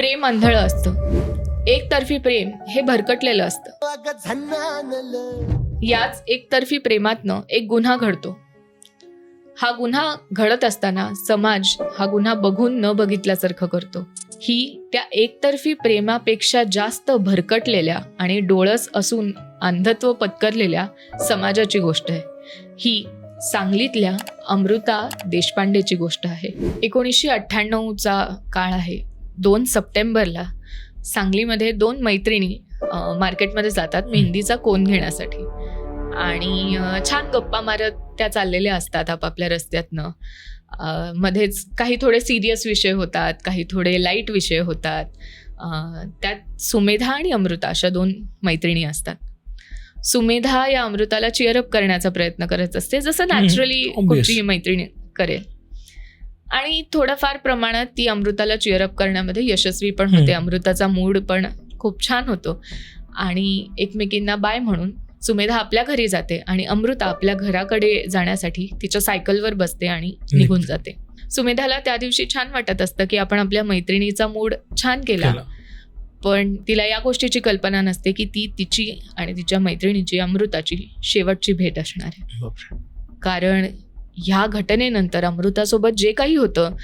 प्रेम आंधळं असतं. एकतर्फी प्रेम हे भरकटलेलं असतं. याच एकतर्फी प्रेमातनं एक गुन्हा घडतो. हा गुन्हा घडत असताना समाज हा गुन्हा बघून न बघितल्यासारखं करतो. ही त्या एकतर्फी प्रेमापेक्षा जास्त भरकटलेल्या आणि डोळस असून अंधत्व पत्करलेल्या समाजाची गोष्ट आहे. ही सांगलीतल्या अमृता देशपांडेची गोष्ट आहे. एकोणीसशे अठ्ठ्याण्णवचा काळ आहे. दोन सप्टेंबरला सांगलीमध्ये दोन मैत्रिणी मार्केटमध्ये जातात मेहंदीचा कोन घेण्यासाठी. आणि छान गप्पा मारत त्या चाललेल्या असतात आपापल्या रस्त्यातनं. मध्येच काही थोडे सिरियस विषय होतात काही थोडे लाइट विषय होतात. त्यात सुमेधा आणि अमृता अशा दोन मैत्रिणी असतात. सुमेधा या अमृताला चिअरअप करण्याचा प्रयत्न करत असते जसं नॅचरली. कुठलीही मैत्रिणी करेल. आणि थोडंफार प्रमाणात ती अमृताला चिअरअप करण्यामध्ये यशस्वी पण होते. अमृताचा मूड पण खूप छान होतो आणि एकमेकींना बाय म्हणून सुमेधा आपल्या घरी जाते आणि अमृता आपल्या घराकडे जाण्यासाठी तिच्या सायकलवर बसते आणि निघून. जाते सुमेधाला त्या दिवशी छान वाटत असतं की आपण आपल्या मैत्रिणीचा मूड छान केला. पण तिला या गोष्टीची कल्पना नसते की ती तिची आणि तिच्या मैत्रिणीची अमृताची शेवटची भेट असणार आहे. कारण ह्या घटनेनंतर अमृतासोबत जे काही होतं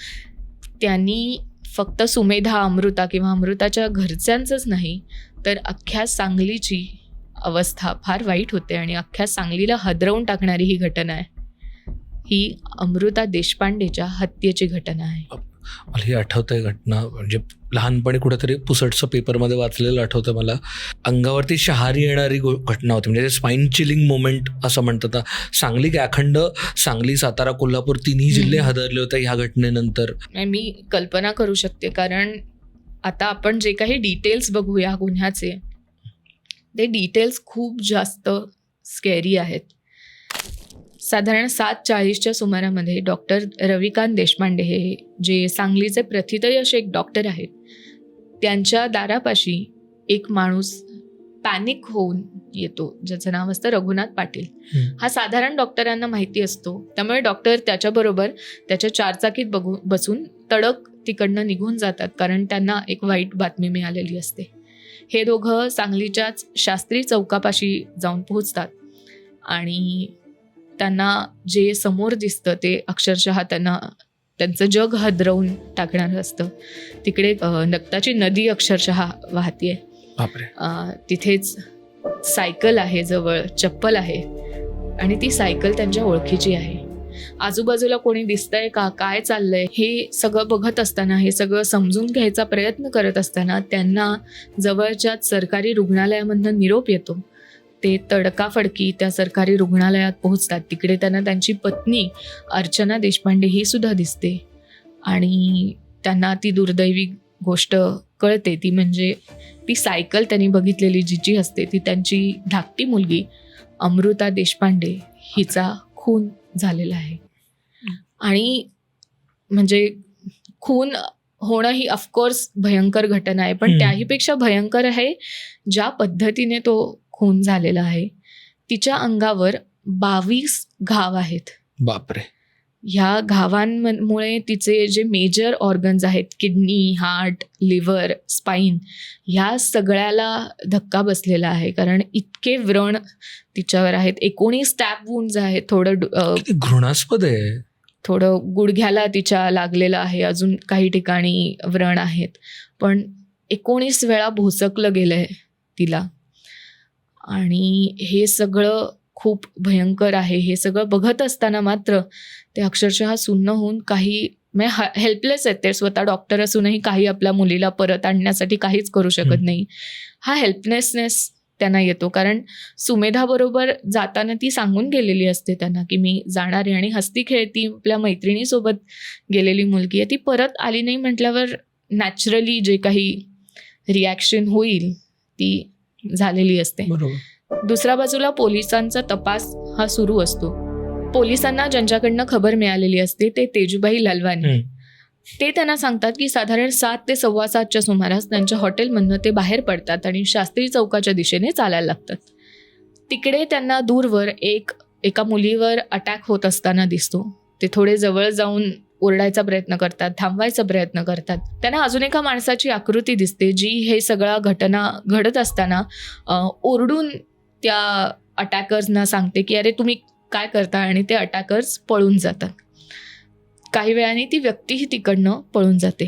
त्यांनी फक्त सुमेधा अमृता किंवा अमृताच्या घरच्यांचंच नाही तर अख्ख्या सांगलीची अवस्था फार वाईट होते आणि अख्ख्या सांगलीला हदरवून टाकणारी ही घटना आहे. ही अमृता देशपांडेच्या हत्येची घटना आहे. मला ही आठवतंय घटना म्हणजे लहानपणी कुठेतरी पुसटचं पेपरमध्ये वाचलेलं आठवतं मला. अंगावरती शहारी येणारी गो- घटना होती. म्हणजे स्पाईन चिलिंग मोमेंट असं म्हणतात. सांगली काय अखंड सांगली सातारा कोल्हापूर तिन्ही जिल्हे. हादरले होते ह्या घटनेनंतर. मी कल्पना करू शकते. कारण आता आपण जे काही डिटेल्स बघू या गुन्ह्याचे ते डिटेल्स खूप जास्त स्केरी आहेत. साधारण सात चाळीसच्या सुमारामध्ये डॉक्टर रविकांत देशपांडे हे जे सांगलीचे प्रथितयश एक डॉक्टर आहेत त्यांच्या दारापाशी एक माणूस पॅनिक होऊन येतो ज्याचं नाव असतं रघुनाथ पाटील. हा साधारण डॉक्टरांना माहिती असतो. त्यामुळे डॉक्टर त्याच्याबरोबर त्याच्या चारचाकीत बघू बसून तडक तिकडनं निघून जातात कारण त्यांना एक वाईट बातमी मिळालेली असते. हे दोघं सांगलीच्याच शास्त्री चौकापाशी जाऊन पोहोचतात आणि त्यांना जे समोर दिसतं ते अक्षरशः त्यांना त्यांचं जग हदरवून टाकणारं असतं. तिकडे अ, रक्ताची नदी अक्षरशः वाहतीये. तिथेच सायकल आहे जवळ चप्पल आहे आणि ती सायकल त्यांच्या ओळखीची आहे. आजूबाजूला कोणी दिसतंय का काय चाललंय हे सगळं बघत असताना हे सगळं समजून घ्यायचा प्रयत्न करत असताना त्यांना जवळच्याच सरकारी रुग्णालयामधनं निरोप येतो. ते तडकाफडकी त्या सरकारी रुग्णालयात पोहोचतात. तिकडे त्यांना त्यांची पत्नी अर्चना देशपांडे ही सुद्धा दिसते. आणि त्यांना ती दुर्दैवी गोष्ट कळते. ती म्हणजे ती सायकल त्यांनी बघितलेली जिची असते ती त्यांची धाकटी मुलगी अमृता देशपांडे हिचा खून झालेला आहे. आणि म्हणजे खून होणं ही ऑफकोर्स भयंकर घटना आहे. पण. त्याहीपेक्षा भयंकर आहे ज्या पद्धतीने तो खून झालेला आहे. तिच्या अंगावर बावीस घाव आहेत. बापरे. ह्या घावांमुळे तिचे जे मेजर ऑर्गन्स आहेत किडनी हार्ट लिव्हर स्पाईन ह्या सगळ्याला धक्का बसलेला आहे. कारण इतके व्रण तिच्यावर आहेत. एकोणीस टॅप वून्स आहेत. थोडं घृणास्पद आहे. थोडं गुडघ्याला तिच्या लागलेलं आहे. अजून काही ठिकाणी व्रण आहेत. पण एकोणीस वेळा भोसकलं गेलंय तिला. आणि हे सगळं खूप भयंकर आहे. हे सगळं बघत असताना मात्र ते अक्षरशः सुन्न होऊन काही म्हणजे हेल्पलेस आहेत ते. स्वतः डॉक्टर असूनही काही आपल्या मुलीला परत आणण्यासाठी काहीच करू शकत. नाही. हा हेल्पलेसनेस त्यांना येतो. कारण सुमेधाबरोबर जाताना ती सांगून गेलेली असते त्यांना की मी जाणार आहे आणि हस्ती खेळती आपल्या मैत्रिणीसोबत गेलेली मुलगी आहे. ती परत आली नाही म्हटल्यावर नॅचरली जे काही रिॲक्शन होईल ती झालेली असते. दुसऱ्या बाजूला पोलिसांचा तपास हा सुरू असतो. पोलिसांना ज्यांच्याकडनं खबर मिळालेली असते ते तेजूबाई लालवानी. ते त्यांना सांगतात की साधारण सात ते सव्वा सातच्या सुमारास त्यांच्या हॉटेलमधनं ते बाहेर पडतात आणि शास्त्री चौकाच्या दिशेने चालायला लागतात. तिकडे त्यांना दूरवर एक एका मुलीवर अटॅक होत असताना दिसतो. ते थोडे जवळ जाऊन ओरडायचा प्रयत्न करतात थांबवायचा प्रयत्न करतात. त्यांना अजून एका माणसाची आकृती दिसते जी हे सगळा घटना घडत असताना ओरडून त्या अटॅकर्सना सांगते की अरे तुम्ही काय करता? आणि ते अटॅकर्स पळून जातात. काही वेळाने ती व्यक्तीही तिकडनं पळून जाते.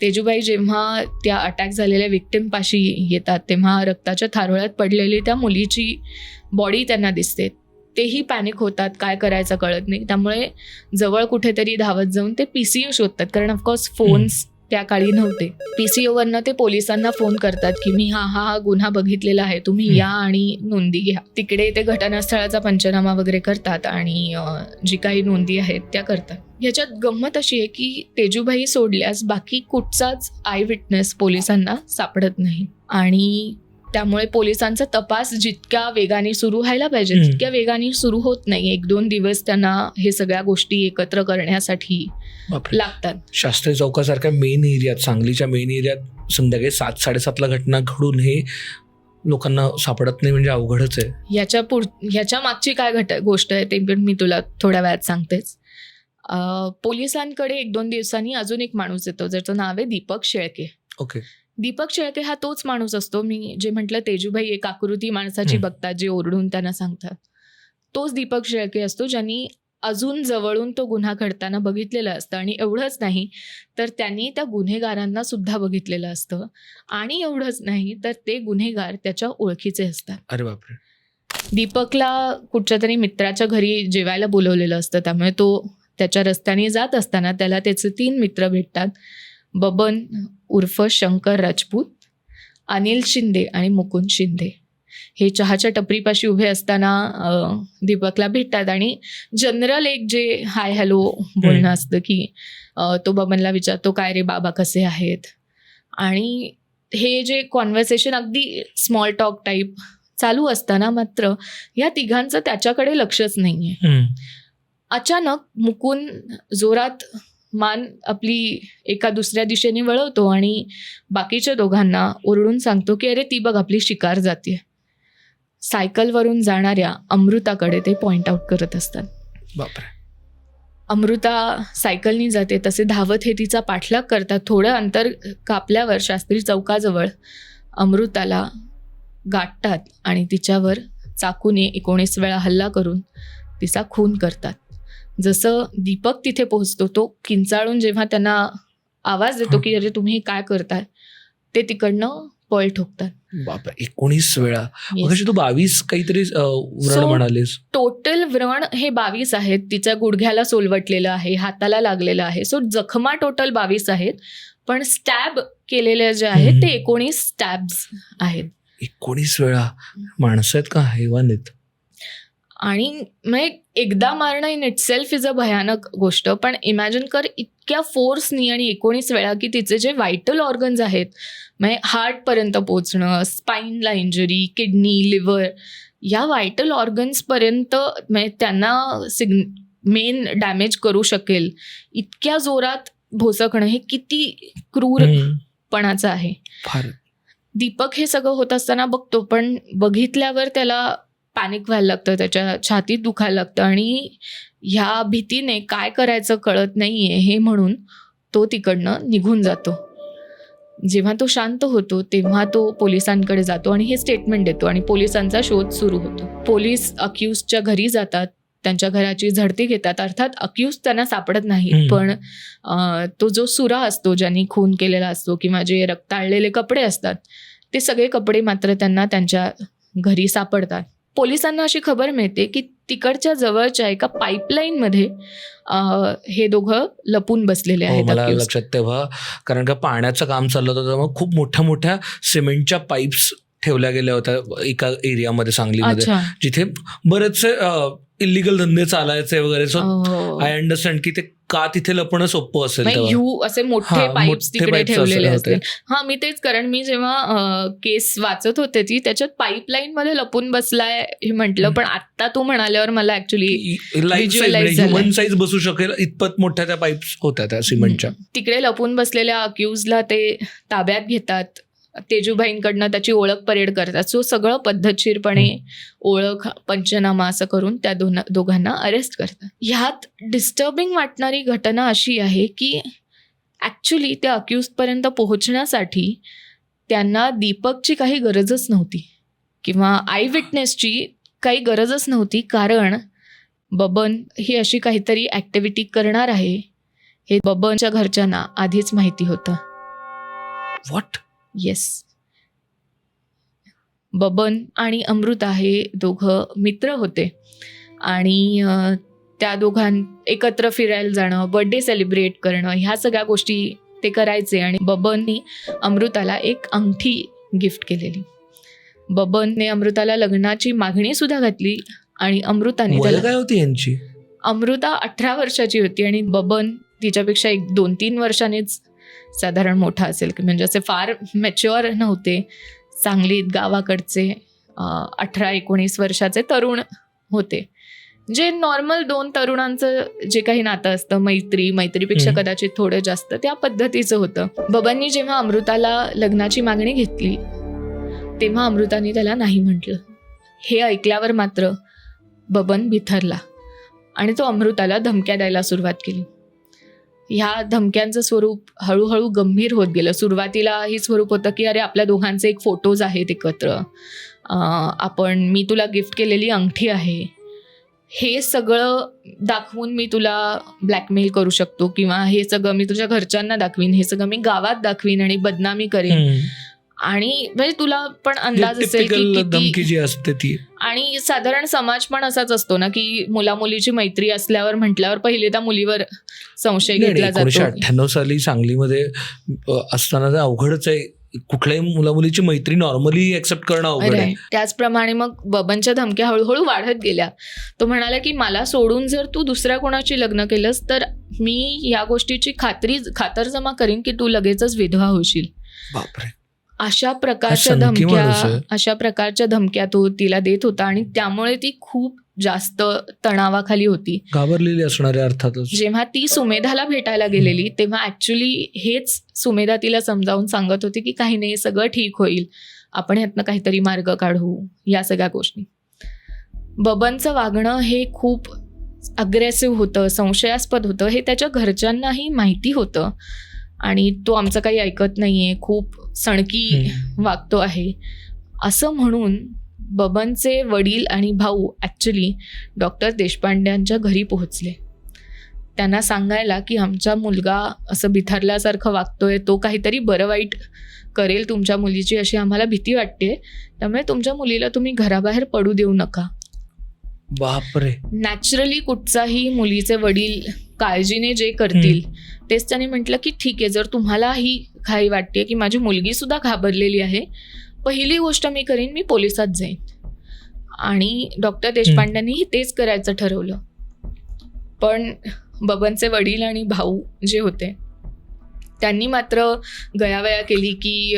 तेजूबाई जेव्हा त्या अटॅक झालेल्या विक्टिमपाशी येतात तेव्हा रक्ताच्या थारोळ्यात पडलेली त्या मुलीची बॉडी त्यांना दिसते. तेही पॅनिक होतात काय करायचं कळत नाही. त्यामुळे जवळ कुठेतरी धावत जाऊन ते पी सी शोधतात. कारण ऑफकोर्स फोन्स त्या काळी नव्हते. पी सी ओवरनं ते पोलिसांना फोन करतात की मी हा हा हा गुन्हा बघितलेला आहे. तुम्ही. या आणि नोंदी घ्या. तिकडे ते घटनास्थळाचा पंचनामा वगैरे करतात आणि जी काही नोंदी आहेत त्या करतात. ह्याच्यात गंमत अशी आहे की तेजूबाई सोडल्यास बाकी कुठचाच आय विटनेस पोलिसांना सापडत नाही. आणि त्यामुळे पोलिसांचा तपास जितक्या वेगाने सुरू व्हायला पाहिजे. तितक्या वेगाने सुरू होत नाही एक दोन दिवस त्यांना हे सगळ्या गोष्टी एकत्र करण्यासाठी लागतात. शास्त्री चौकासारख्या मेन एरियात सांगलीच्या मेन एरियात संध्याकाळी सात साडेसातला घटना घडून हे लोकांना सापडत नाही म्हणजे अवघडच आहे. याच्या पुढ ह्याच्या मागची काय घट गोष्ट आहे ते पण मी तुला थोड्या वेळात सांगतेच. पोलिसांकडे एक दोन दिवसांनी अजून एक माणूस येतो ज्याचं नाव आहे दीपक शेळके. ओके. दीपक शेळके हा तोच माणूस असतो. मी जे म्हटलं तेजूभाई एक आकृती माणसाची. बघतात जे ओरडून त्यांना सांगतात. तोच दीपक शेळके असतो ज्यांनी अजून जवळून तो गुन्हा घडताना बघितलेला असतं. आणि एवढंच नाही तर त्यांनी त्या गुन्हेगारांना सुद्धा बघितलेलं असतं. आणि एवढंच नाही तर ते गुन्हेगार त्याच्या ओळखीचे असतात. अरे बापरे. दीपकला कुठच्या तरी मित्राच्या घरी जेवायला बोलवलेलं असतं. त्यामुळे तो त्याच्या रस्त्याने जात असताना त्याला त्याचे तीन मित्र भेटतात. बबन उर्फ शंकर राजपूत अनिल शिंदे आणि मुकुंद शिंदे हे चहाच्या टपरीपाशी उभे असताना दीपकला भेटतात आणि जनरल एक जे हाय हॅलो बोलणं. असतं की तो बबनला विचारतो काय रे बाबा कसे आहेत आणि हे जे कॉन्व्हर्सेशन अगदी स्मॉल टॉक टाईप चालू असताना मात्र या तिघांचं त्याच्याकडे लक्षच नाहीये. अचानक मुकुंद जोरात मान आपली एका दुसऱ्या दिशेने वळवतो आणि बाकीच्या दोघांना ओरडून सांगतो की अरे ती बघ आपली शिकार जाते सायकलवरून जाणाऱ्या अमृताकडे ते पॉइंट आउट करत असतात. बापरे. अमृता सायकलनी जाते तसे धावत हे तिचा पाठलाग करतात. थोडं अंतर कापल्यावर शास्त्री चौकाजवळ अमृताला गाठतात आणि तिच्यावर चाकूने एकोणीस वेळा हल्ला करून तिचा खून करतात. जसं दीपक तिथे पोहोचतो तो किंचाळून जेव्हा त्यांना आवाज देतो की अरे तुम्ही काय करताय? ते तिकडनं पळ ठोकतात. बापरे एकोणीस वेळा. तू बावीस काहीतरी व्रण म्हणालीस. टोटल व्रण हे बावीस आहेत. तिच्या गुडघ्याला सोलवटलेलं आहे हाताला लागलेलं आहे. सो जखमा टोटल बावीस आहेत. पण स्टॅब केलेले जे आहेत. ते एकोणीस स्टॅब्स आहेत. एकोणीस वेळा. माणसं आहेत का? हैवान आहेत. आणि म्हणजे एकदा मारणं in itself is a भयानक गोष्ट पण इमॅजिन कर इतक्या फोर्सनी आणि एकोणीस वेळा की तिचे जे व्हायटल ऑर्गन्स आहेत म्हणजे हार्टपर्यंत पोचणं स्पाईनला इंजुरी किडनी लिव्हर या व्हायटल ऑर्गन्सपर्यंत म्हणजे त्यांना सिग्न मेन डॅमेज करू शकेल इतक्या जोरात भोसकणं हे किती क्रूरपणाचं. आहे दीपक हे सगळं होत असताना बघतो पण बघितल्यावर त्याला पॅनिक व्हायला लागतं त्याच्या छातीत दुखायला लागतं आणि ह्या भीतीने काय करायचं कळत नाहीये हे म्हणून तो तिकडनं निघून जातो. जेव्हा तो शांत होतो तेव्हा तो पोलिसांकडे जातो आणि हे स्टेटमेंट देतो आणि पोलिसांचा शोध सुरू होतो. पोलीस अक्यूजच्या घरी जातात त्यांच्या घराची झडती घेतात अर्थात अक्यूज त्यांना सापडत नाही. पण तो जो सुरा असतो ज्यांनी खून केलेला असतो किंवा जे रक्ताळलेले कपडे असतात ते सगळे कपडे मात्र त्यांना त्यांच्या घरी सापडतात. पोलिसांना अशी खबर मिळते की तिकडच्या जवळच्या एका पाईपलाईनमध्ये हे दोघं लपून बसलेले हो, आहेत मला. लक्षात तेव्हा कारण का पाण्याचं काम चाललं होतं तेव्हा खूप मोठ्या मोठ्या सिमेंटच्या पाईप्स ठेवल्या गेल्या होत्या एका एरियामध्ये सांगलीमध्ये जिथे बरेचसे इलिगल धंदे चालायचे वगैरे. सो आय अंडरस्टँड की ते का तिथे लपणं सोपं असेल यू असे मोठे पाईप्स तिकडे ठेवलेले असे असतील. हा मी तेच कारण मी जेव्हा केस वाचत होते ती त्याच्यात पाईपलाईन मध्ये लपून बसलाय हे म्हटलं. पण आता तू म्हणाल्यावर मला ऍक्च्युली ह्युमन. साईज बसू शकेल इतपत मोठ्या त्या पाईप्स होत्या त्या सिमेंटच्या. तिकडे लपून बसलेल्या अक्यूजला ते ताब्यात घेतात. तेजूबाईंकडनं त्याची ओळख परेड करतात. सो सगळं पद्धतशीरपणे ओळख पंचनामा असं करून त्या दोन दोघांना अरेस्ट करतात. ह्यात डिस्टर्बिंग वाटणारी घटना अशी आहे की ॲक्च्युली त्या अक्यूजपर्यंत पोहोचण्यासाठी त्यांना दीपकची काही गरजच नव्हती. किंवा आय विटनेसची काही गरजच नव्हती. कारण बबन ही अशी काहीतरी ॲक्टिव्हिटी करणार आहे. हे बबनच्या घरच्यांना आधीच माहिती होतं. व्हॉट येस बबन आणि अमृता हे दोघं मित्र होते. आणि त्या दोघां एकत्र फिरायला जाणं बर्थडे सेलिब्रेट करणं ह्या सगळ्या गोष्टी ते करायचे आणि बबननी अमृताला एक अंगठी गिफ्ट केलेली. बबनने अमृताला लग्नाची मागणी सुद्धा घातली आणि अमृताने त्याला काय होती यांची अमृता अठरा वर्षाची होती आणि बबन तिच्यापेक्षा एक दोन तीन वर्षांनीच साधारण मोठा असेल. की म्हणजे असे फार मॅच्युअर नव्हते. सांगलीत गावाकडचे अठरा एकोणीस वर्षाचे तरुण होते. जे नॉर्मल दोन तरुणांचं जे काही नातं असतं मैत्री मैत्रीपेक्षा. कदाचित थोडं जास्त त्या पद्धतीचं होतं. बबांनी जेव्हा अमृताला लग्नाची मागणी घेतली तेव्हा अमृताने त्याला नाही म्हटलं. हे ऐकल्यावर मात्र बबन बिथरला आणि तो अमृताला धमक्या द्यायला सुरुवात केली. ह्या धमक्यांचं स्वरूप हळूहळू गंभीर होत गेलं. सुरुवातीला हे स्वरूप होतं की अरे आपल्या दोघांचे एक फोटोज आहेत एकत्र. आपण मी तुला गिफ्ट केलेली अंगठी आहे. हे सगळं दाखवून मी तुला ब्लॅकमेल करू शकतो किंवा हे सगळं मी तुझ्या घरच्यांना दाखवीन. हे सगळं मी गावात दाखवीन आणि बदनामी करेन. आणि म्हणजे तुला पण अंदाज असेल की धमकी जी असते ती. आणि साधारण समाज पण असाच असतो ना की मुला मुलीची मैत्री असल्यावर म्हटल्यावर पहिले त्या मुलीवर संशय घेतला जातो. अठ्ठ्याण्णव साली सांगलीमध्ये असताना अवघडच आहे. कुठल्याही मुला मुलीची मैत्री नॉर्मली एक्सेप्ट करणं अवघड आहे. त्याचप्रमाणे मग बबनच्या धमक्या हळूहळू वाढत गेल्या. तो म्हणाला की मला सोडून जर तू दुसऱ्या कोणाची लग्न केलंस तर मी या गोष्टीची खात्री खातरजमा करीन की तू लगेचच विधवा होशील. बापरे. अशा प्रकारच्या. धमक्या अशा प्रकारच्या धमक्या तो तिला देत होता आणि त्यामुळे ती खूप जास्त तणावाखाली होती. घाबरलेली असणारे अर्थातच. जेव्हा ती सुमेधाला भेटायला गेलेली तेव्हा ऍक्च्युली हेच सुमेधा तिला समजावून सांगत होती की काही नाही सगळं ठीक होईल. आपण ह्यातनं काहीतरी मार्ग काढू या सगळ्या गोष्टी. बबनचं वागणं हे खूप अग्रेसिव्ह होतं संशयास्पद होतं. हे त्याच्या घरच्यांनाही माहिती होतं. आणि तो आमचं काही ऐकत नाहीये खूप सणकी. वागतो आहे. असं म्हणून बबनचे वडील आणि भाऊ ॲक्च्युली डॉक्टर देशपांड्यांच्या घरी पोहोचले. त्यांना सांगायला की आमचा मुलगा असं बिथरल्यासारखं वागतोय तो काहीतरी बरं वाईट करेल तुमच्या मुलीची अशी आम्हाला भीती वाटते त्यामुळे तुमच्या मुलीला तुम्ही घराबाहेर पडू देऊ नका. बापरे. नॅचरली कुठचाही मुलीचे वडील काळजीने जे करतील तेच त्याने म्हटलं की ठीक आहे जर तुम्हाला ही काही वाटते की माझी मुलगी सुद्धा घाबरलेली आहे पहिली गोष्ट मी करीन मी पोलिसात जाईन. आणि डॉक्टर देशपांड्यांनीही तेच करायचं ठरवलं. पण बबनचे वडील आणि भाऊ जे होते त्यांनी मात्र गयावया केली की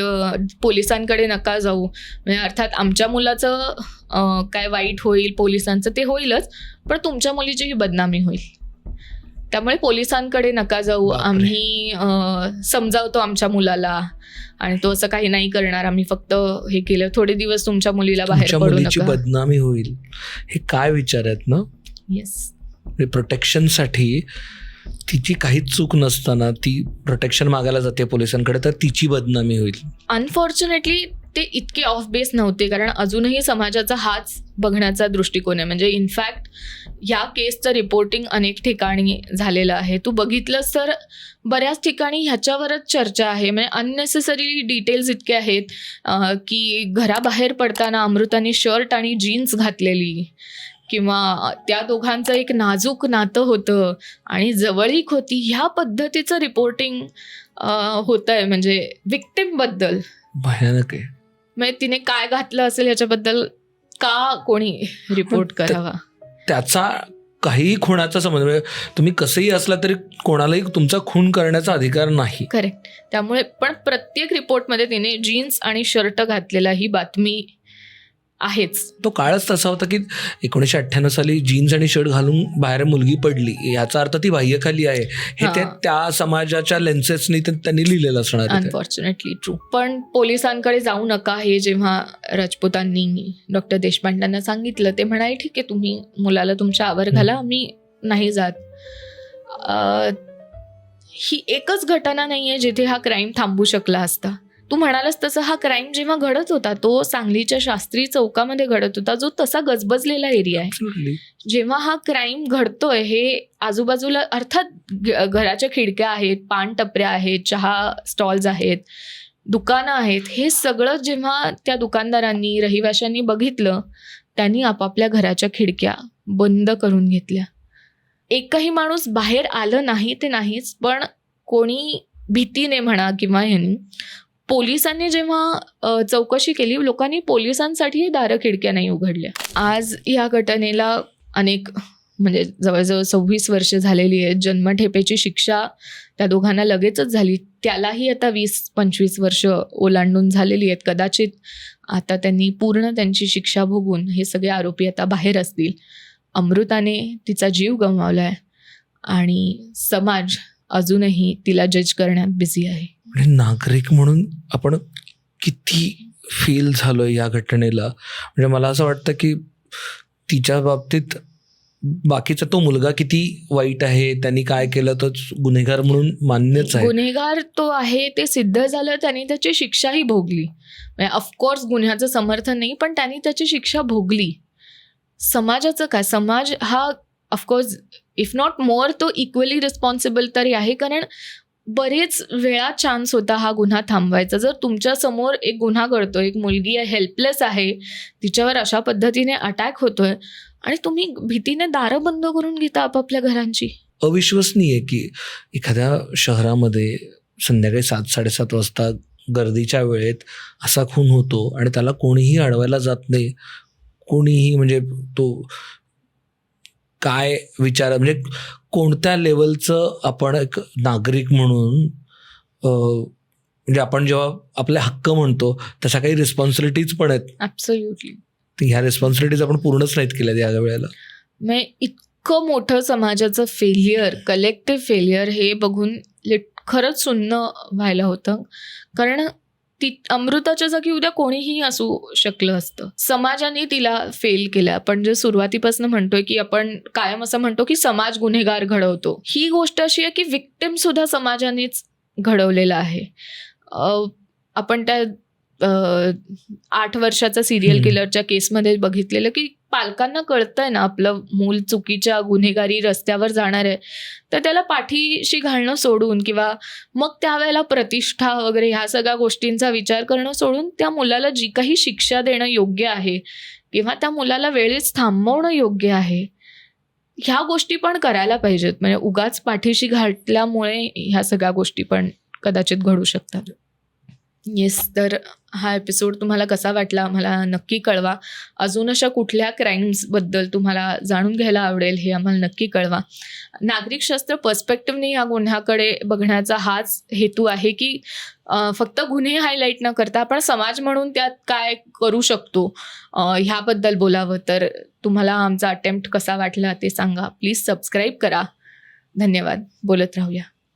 पोलिसांकडे नका जाऊ. म्हणजे अर्थात आमच्या मुलाचं काय वाईट होईल पोलिसांचं ते होईलच पण तुमच्या मुलीची ही बदनामी होईल. त्यामुळे पोलिसांकडे नका जाऊ. आम्ही समजावतो आमच्या मुलाला आणि तो असं काही नाही करणार. आम्ही फक्त हे केलं. थोडे दिवस तुमच्या मुलीला बाहेर पडू नका. बदनामी होईल. हे काय विचार आहेत ना? येस प्रोटेक्शनसाठी तिची काहीच चूक नसताना ती प्रोटेक्शन मागायला जाते पोलिसांकडे तर तिची बदनामी होईल. अनफॉर्च्युनेटली ते इतके ऑफ बेस नव्हते कारण अजूनही समाजाचा हाच बघण्याचा दृष्टिकोन आहे. म्हणजे इनफॅक्ट ह्या केसचं रिपोर्टिंग अनेक ठिकाणी झालेलं आहे. तू बघितलंस तर बऱ्याच ठिकाणी ह्याच्यावरच चर्चा आहे. म्हणजे अननेसेसरी डिटेल्स इतके आहेत की घराबाहेर पडताना अमृताने शर्ट आणि जीन्स घातलेली. किंवा त्या दोघांचं एक नाजूक नातं होतं आणि जवळीक होती ह्या पद्धतीचं रिपोर्टिंग होतं आहे म्हणजे victim-बद्दल भयानक आहे. म्हणजे तिने काय घातलं असेल याच्याबद्दल का कोणी रिपोर्ट करावा? त्याचा काहीही खुणाचा संबंध म्हणजे तुम्ही कसंही असला तरी कोणालाही तुमचा खून करण्याचा अधिकार नाही. करेक्ट त्यामुळे पण प्रत्येक रिपोर्टमध्ये तिने जीन्स आणि शर्ट घातलेला ही बातमी आहेच. तो काळच तसा होता की एकोणीसशे अठ्ठ्याण्णव साली जीन्स आणि शर्ट घालून बाहेर मुलगी पडली. याचा अर्थ ती बाह्यखाली आहे. हे. ते त्या समाजाच्या लेन्सेसनी त्यांनी लिहिलेलं असणार. अनफॉर्च्युनेटली ट्रू पण पोलिसांकडे जाऊ नका हे जेव्हा राजपूतांनी डॉक्टर देशपांड्यांना सांगितलं ते म्हणाले ठीक आहे तुम्ही मुलाला तुमच्या आवर घाला मी नाही जात. ही एकच घटना नाहीये जिथे हा क्राईम थांबू शकला असता. तू म्हणालास तसं हा क्राईम जेव्हा घडत होता तो सांगलीच्या शास्त्री चौकामध्ये घडत होता जो तसा गजबजलेला एरिया आहे. जेव्हा हा क्राईम घडतोय हे आजूबाजूला अर्थात घराच्या खिडक्या आहेत पान टपऱ्या आहेत चहा स्टॉल्स आहेत दुकानं आहेत हे सगळं जेव्हा त्या दुकानदारांनी रहिवाशांनी बघितलं त्यांनी आपापल्या घराच्या खिडक्या बंद करून घेतल्या एकही माणूस बाहेर आलं नाही ते नाहीच पण कोणी भीतीने म्हणा किंवा ह्यांनी पोलिसांनी जेव्हा चौकशी केली लोकांनी पोलिसांसाठी दारं खिडक्या नाही उघडल्या. आज या घटनेला अनेक म्हणजे जवळजवळ सव्वीस वर्ष झालेली आहेत जन्मठेपेची शिक्षा त्या दोघांना लगेचच झाली. त्यालाही आता वीस पंचवीस वर्ष ओलांडून झालेली आहेत. कदाचित आता त्यांनी पूर्ण त्यांची शिक्षा भोगून हे सगळे आरोपी आता बाहेर असतील. अमृताने तिचा जीव गमावला आहे आणि समाज अजूनही तिला जज करण्यात बिझी आहे. आणि नागरिक म्हणून आपण किती फील झालोय या घटनेला. म्हणजे मला असं वाटतं की तिच्या बाबतीत बाकीचा तो मुलगा किती वाईट आहे त्यांनी काय केलं तर गुन्हेगार म्हणून मान्यच आहे. गुन्हेगार तो आहे ते सिद्ध झालं त्याने त्याची शिक्षाही भोगली. म्हणजे ऑफकोर्स गुन्ह्याचं समर्थन नाही पण त्यांनी त्याची शिक्षा भोगली. समाजाचं काय? समाज हा ऑफकोर्स इफ नॉट मोर तो इक्वली रिस्पॉन्सिबल तरी आहे. कारण बरेच वेळा चान्स होता हा गुन्हा थांबवायचा. जर तुमच्यासमोर एक गुन्हा घडतो एक मुलगी आहे हेल्पलेस आहे तिच्यावर अशा पद्धतीने अटॅक होतोय आणि तुम्ही भीतीने दारं बंद करून घेता आपापल्या घरांची? अविश्वसनीय की एखाद्या शहरामध्ये संध्याकाळी सात साडेसात वाजता गर्दीच्या वेळेत असा खून होतो आणि त्याला कोणीही अडवायला जात नाही. कोणीही म्हणजे तो काय विचार म्हणजे कोणत्या लेवलचं आपण एक नागरिक म्हणून म्हणजे आपण जेव्हा आपले हक्क म्हणतो तशा काही रिस्पॉन्सिबिलिटीज पण आहेत. ॲब्सोल्युटली तर ह्या रिस्पॉन्सिबिलिटीज आपण पूर्णच नाहीत केल्या या वेळेला. इतकं मोठं समाजाचं फेलियर कलेक्टिव्ह फेलियर हे बघून लिट खरंच सुन्न व्हायला होतं. कारण ती अमृताच्या जागी उद्या कोणीही असू शकलं असतं. समाजाने तिला फेल केलं. आपण जे सुरुवातीपासून म्हणतोय की आपण कायम असं म्हणतो की समाज गुन्हेगार घडवतो. ही गोष्ट अशी आहे की विक्टिम सुद्धा समाजानेच घडवलेला आहे. आपण त्या अ, आठ वर्षाचा सिरियल. किलरच्या केसमध्ये बघितलेलं की पालकांना कळतंय ना आपलं मूल चुकीच्या गुन्हेगारी रस्त्यावर जाणार आहे तर त्याला पाठीशी घालणं सोडून किंवा मग त्यावेळेला प्रतिष्ठा वगैरे ह्या सगळ्या गोष्टींचा विचार करणं सोडून त्या मुलाला जी काही शिक्षा देणं योग्य आहे किंवा त्या मुलाला वेळेस थांबवणं योग्य आहे ह्या गोष्टी पण करायला पाहिजेत. म्हणजे उगाच पाठीशी घातल्यामुळे ह्या सगळ्या गोष्टी पण कदाचित घडू शकतात. येस तर हा एपिसोड तुम्हाला कसा वाटला मला नक्की कळवा. अजून अशा कुठल्या क्राईम्सबद्दल तुम्हाला जाणून घ्यायला आवडेल हे आम्हाला नक्की कळवा. नागरिकशास्त्र पर्स्पेक्टिव्हने या गुन्ह्याकडे बघण्याचा हाच हेतू आहे की फक्त गुन्हे हायलाईट न करता आपण समाज म्हणून त्यात काय करू शकतो ह्याबद्दल बोलावं. तर तुम्हाला आमचा अटेम्प्ट कसा वाटला ते सांगा. प्लीज सबस्क्राईब करा. धन्यवाद. बोलत राहूया.